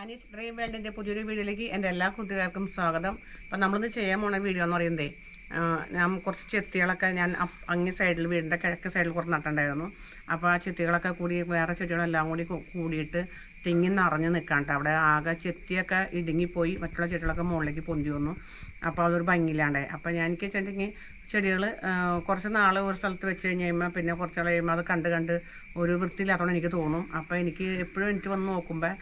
Anees dream വേൾഡിന്റെ പുതിയൊരു വീഡിയോയിലേക്ക് എന്റെ എല്ലാ കൂട്ടുകാർക്കും സ്വാഗതം. അപ്പം നമ്മളിന്ന് ചെയ്യാൻ പോണ വീഡിയോ എന്ന് പറയുന്നതേ ഞാൻ കുറച്ച് ചെത്തികളൊക്കെ ഞാൻ അങ്ങേ സൈഡിൽ വീടിന്റെ കിഴക്ക് സൈഡിൽ കുറച്ച് നട്ടുണ്ടായിരുന്നു. അപ്പോൾ ആ ചെത്തികളൊക്കെ കൂടി വേറെ ചെടികളെല്ലാം കൂടി കൂടിയിട്ട് തിങ്ങി നിറഞ്ഞ് നിൽക്കാണ്ട് അവിടെ ആകെ ചെത്തിയൊക്കെ ഇടുങ്ങിപ്പോയി മറ്റുള്ള ചെടികളൊക്കെ മുകളിലേക്ക് പൊന്തി വന്നു. അപ്പോൾ അതൊരു ഭംഗിയില്ലാണ്ടായി. അപ്പോൾ ഞാൻ എനിക്ക് വെച്ചിട്ടുണ്ടെങ്കിൽ ചെടികൾ കുറച്ച് നാൾ ഒരു സ്ഥലത്ത് വെച്ച് കഴിഞ്ഞ് കഴിയുമ്പോൾ പിന്നെ കുറച്ച് നാൾ കഴിയുമ്പോൾ അത് കണ്ട് കണ്ട് ഒരു വൃത്തിയില്ലാത്തതുകൊണ്ട് എനിക്ക് തോന്നും. അപ്പോൾ എനിക്ക് എപ്പോഴും എനിക്ക് വന്ന് നോക്കുമ്പോൾ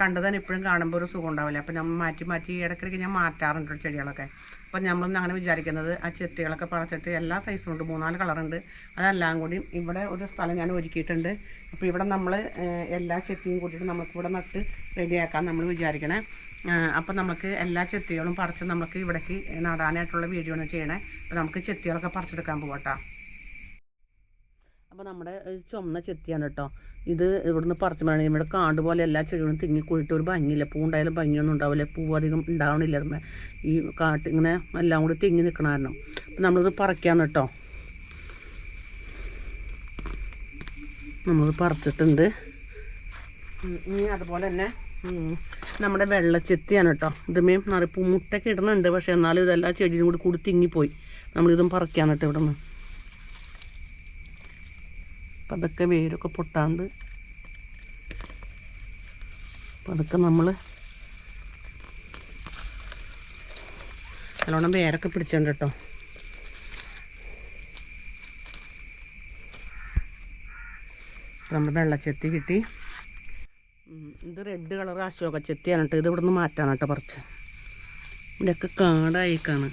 കണ്ടു തന്നെ എപ്പോഴും കാണുമ്പോൾ ഒരു സുഖം ഉണ്ടാവില്ല. അപ്പോൾ ഞാൻ മാറ്റി മാറ്റി ഇടയ്ക്കിടയ്ക്ക് ഞാൻ മാറ്റാറുണ്ട് ചെടികളൊക്കെ. അപ്പോൾ നമ്മളൊന്നും അങ്ങനെ വിചാരിക്കുന്നത് ആ ചെത്തികളൊക്കെ പറച്ചിട്ട് എല്ലാ സൈസും ഉണ്ട് മൂന്നാൽ കളറുണ്ട് അതെല്ലാം കൂടി ഇവിടെ ഒരു സ്ഥലം ഞാൻ ഒരുക്കിയിട്ടുണ്ട്. അപ്പോൾ ഇവിടെ നമ്മൾ എല്ലാ ചെത്തിയും കൂട്ടിയിട്ട് നമുക്കിവിടെ നട്ട് റെഡിയാക്കാൻ നമ്മൾ വിചാരിക്കണേ. അപ്പോൾ നമുക്ക് എല്ലാ ചെത്തികളും പറിച്ച് നമുക്ക് ഇവിടേക്ക് നടാനായിട്ടുള്ള വീഡിയോ ആണ് ചെയ്യണേ. അപ്പോൾ നമുക്ക് ചെത്തികളൊക്കെ പറിച്ചെടുക്കാൻ പോകട്ടോ അപ്പോൾ നമ്മുടെ ചുമന്ന ചെത്തിയാണ് കേട്ടോ ഇത് ഇവിടുന്ന് പറിച്ച് വേണം ഇവിടെ കാണ്ടുപോലെ പോലെ എല്ലാ ചെടികളും തിങ്ങി കൂടിയിട്ട് ഒരു ഭംഗിയില്ല. പൂ ഉണ്ടായാലും ഭംഗിയൊന്നും ഉണ്ടാവില്ല. പൂ അധികം ഉണ്ടാവണില്ല. നമ്മൾ ഈ കാട്ട് ഇങ്ങനെ എല്ലാം കൂടി തിങ്ങി നിൽക്കണ കാരണം അപ്പം നമ്മളിത് പറിക്കാന്ന് കേട്ടോ നമ്മളിത് പറിച്ചിട്ടുണ്ട്. ഇനി അതുപോലെ തന്നെ നമ്മുടെ വെള്ളച്ചെത്തിയാണ് കേട്ടോ. ഇതുമേയും നിറപ്പ് മുട്ടൊക്കെ ഇടുന്നുണ്ട് പക്ഷേ എന്നാലും ഇതെല്ലാ ചെടിയും കൂടി കൂടി തിങ്ങിപ്പോയി. നമ്മളിതും പറിക്കാന്ന് കേട്ടോ ഇവിടെ നിന്ന് അപ്പം അതൊക്കെ വേരൊക്കെ പൊട്ടാണ്ട് അപ്പം അതൊക്കെ നമ്മൾ നല്ലോണം വേരൊക്കെ പിടിച്ചിട്ടുണ്ട് കേട്ടോ. നമ്മുടെ വെള്ളച്ചെത്തി കിട്ടി. ഇത് റെഡ് കളർ അശോക ചെത്തിയാണ് കേട്ടോ ഇത് ഇവിടുന്ന് മാറ്റാണ് കേട്ടോ പറിച്ച്. ഇവിടെയൊക്കെ കാടായിക്കാണ്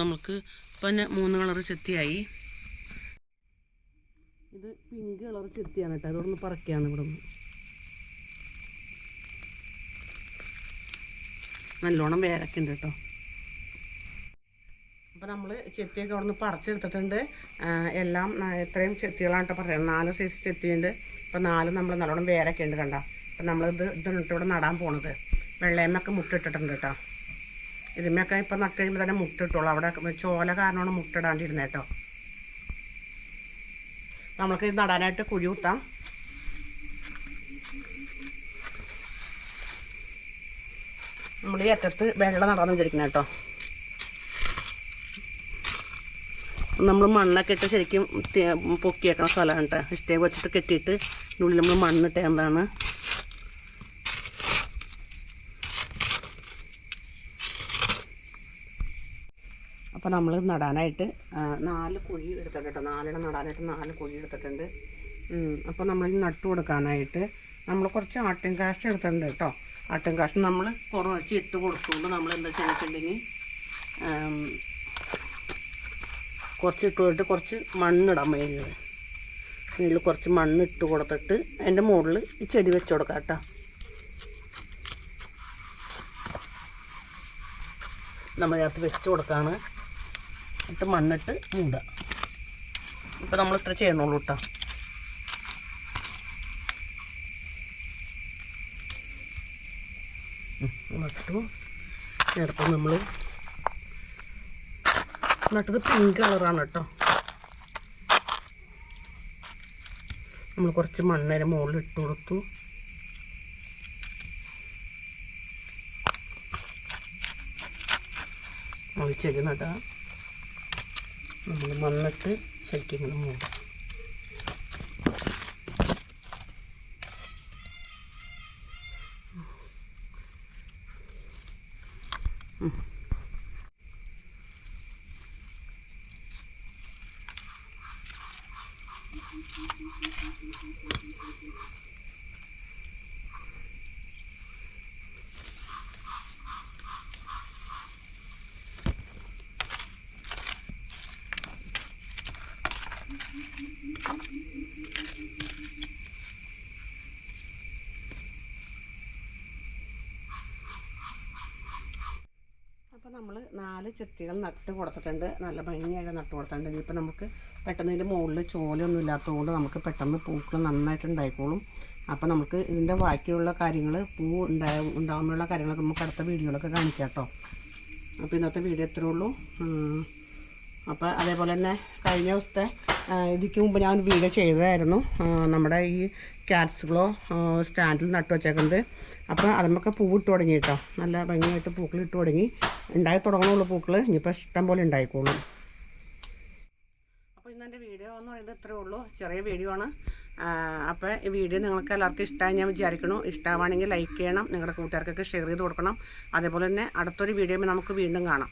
നമുക്ക് ഇപ്പം മൂന്ന് കളർ ചെത്തിയായി. ഇത് പിങ്ക് കളർ ചെത്തിയാണ് കേട്ടോ അതൊന്ന് പറക്കുകയാണ് ഇവിടെ നിന്ന് നല്ലോണം വേരൊക്കെ ഉണ്ട് കേട്ടോ. അപ്പോൾ നമ്മൾ ചെത്തിയൊക്കെ അവിടെ നിന്ന് പറിച്ചെടുത്തിട്ടുണ്ട് എല്ലാം എത്രയും ചെത്തികളാണ് കേട്ടോ പറയുന്നത്. നാല് സൈസ് ചെത്തിയുണ്ട്. അപ്പോൾ നാല് നമ്മൾ നല്ലോണം വേരൊക്കെ ഉണ്ട് കണ്ട? അപ്പം നമ്മളിത് ഇതിട്ട് ഇവിടെ നടാൻ പോണത്. വെള്ളയമ്മൊക്കെ മുട്ടിട്ടിട്ടുണ്ട് കേട്ടോ ഇതിമ്മയൊക്കെ ഇപ്പം നട്ട് കഴിയുമ്പോൾ തന്നെ മുട്ടിട്ടുള്ളൂ അവിടെ ചോല കാരണമാണ് മുട്ടിടാണ്ടിരുന്നത് കേട്ടോ നമ്മൾക്ക് ഇത് നടാനായിട്ട് കുഴി കുത്താം. നമ്മൾ ഈ അറ്റത്ത് വെള്ളം നടന്നു വിചാരിക്കണം കേട്ടോ നമ്മൾ മണ്ണൊക്കെ ഇട്ട് ശരിക്കും പൊക്കിയേക്കണ സ്ഥലമാണ് കേട്ടോ ഇഷ്ടേ വെച്ചിട്ട് കെട്ടിയിട്ട് ഉള്ളിൽ നമ്മൾ മണ്ണിട്ട് എന്താണ് അപ്പോൾ നമ്മൾ നടാനായിട്ട് നാല് കുഴി എടുത്തിട്ടുണ്ട് കേട്ടോ നാലെണ്ണം നടാനായിട്ട് നാല് കുഴി എടുത്തിട്ടുണ്ട്. അപ്പോൾ നമ്മൾ നട്ടു കൊടുക്കാനായിട്ട് നമ്മൾ കുറച്ച് ആട്ടിൻ കാഷ് എടുത്തിട്ടുണ്ട് കേട്ടോ ആട്ടിൻ കാഷ് നമ്മൾ കുറച്ച് ഇട്ട് കൊടുക്കുമ്പോൾ നമ്മൾ എന്താ ചെയ്തിട്ടുണ്ടെങ്കിൽ കുറച്ച് ഇട്ട് കൊടുത്തിട്ട് കുറച്ച് മണ്ണിടാൻ മേലിൽ മേളിൽ കുറച്ച് മണ്ണ് ഇട്ട് കൊടുത്തിട്ട് അതിന്റെ മുകളിൽ ഈ ചെടി വെച്ച് കൊടുക്കാം കേട്ടോ. നമ്മളതിനകത്ത് വെച്ച് കൊടുക്കാണ്. എന്നിട്ട് മണ്ണിട്ട് മൂടുക. ഇപ്പം നമ്മൾ ഇത്ര ചെയ്യണുള്ളൂ കേട്ടോ. നട്ടു നമ്മൾ നട്ടത് പിങ്ക് കളറാണ് കേട്ടോ. നമ്മൾ കുറച്ച് മണ്ണേരെ മുകളിൽ ഇട്ട് കൊടുത്തു. ചെടി നടാം. നമ്മൾ മണ്ണിട്ട് ശരിക്കും ഇങ്ങനെ മൂടും. അപ്പോൾ നമ്മൾ നാല് ചെത്തികൾ നട്ട് കൊടുത്തിട്ടുണ്ട്. നല്ല ഭംഗിയായിട്ട് നട്ട് കൊടുത്തിട്ടുണ്ട്. ഇനിയിപ്പോൾ നമുക്ക് പെട്ടെന്ന് ഇതിന്റെ മുകളിൽ ചോലൊന്നും ഇല്ലാത്തതുകൊണ്ട് നമുക്ക് പെട്ടെന്ന് പൂക്കൾ നന്നായിട്ട് ഉണ്ടായിക്കോളും. അപ്പോൾ നമുക്ക് ഇതിന്റെ ബാക്കിയുള്ള കാര്യങ്ങൾ പൂ ഉണ്ടായ ഉണ്ടാകുമ്പോഴുള്ള കാര്യങ്ങളൊക്കെ നമുക്ക് അടുത്ത വീഡിയോകളൊക്കെ കാണിക്കാം കേട്ടോ. അപ്പോൾ ഇന്നത്തെ വീഡിയോ എത്രയേ ഉള്ളൂ. അപ്പോൾ അതേപോലെ തന്നെ കഴിഞ്ഞ ദിവസത്തെ ഇതിക്ക് മുമ്പ് ഞാൻ വീഡിയോ ചെയ്തതായിരുന്നു. നമ്മുടെ ഈ ക്യാറ്റ്സ് ഗ്ലോ സ്റ്റാൻഡിൽ നട്ടു വച്ചേക്കുന്നത്. അപ്പോൾ അതുമൊക്കെ ഇട്ട് തുടങ്ങി കേട്ടോ. നല്ല ഭംഗിയായിട്ട് പൂക്കൾ ഇട്ട് തുടങ്ങി. ഉണ്ടായി തുടങ്ങണുള്ളൂ പൂക്കൾ ഇനിയിപ്പോൾ ഇഷ്ടം പോലെ ഉണ്ടായിക്കോളും. അപ്പോൾ ഇന്ന് എന്റെ വീഡിയോ എന്ന് പറയുന്നത് ഇത്രേ ഉള്ളൂ. ചെറിയ വീഡിയോ ആണ്. അപ്പോൾ ഈ വീഡിയോ നിങ്ങൾക്ക് എല്ലാവർക്കും ഇഷ്ടമായി ഞാൻ വിചാരിക്കണു ഇഷ്ടമാണെങ്കിൽ ലൈക്ക് ചെയ്യണം. നിങ്ങളുടെ കൂട്ടുകാർക്കൊക്കെ ഷെയർ ചെയ്ത് കൊടുക്കണം. അതേപോലെ തന്നെ അടുത്തൊരു വീഡിയോ നമുക്ക് വീണ്ടും കാണാം.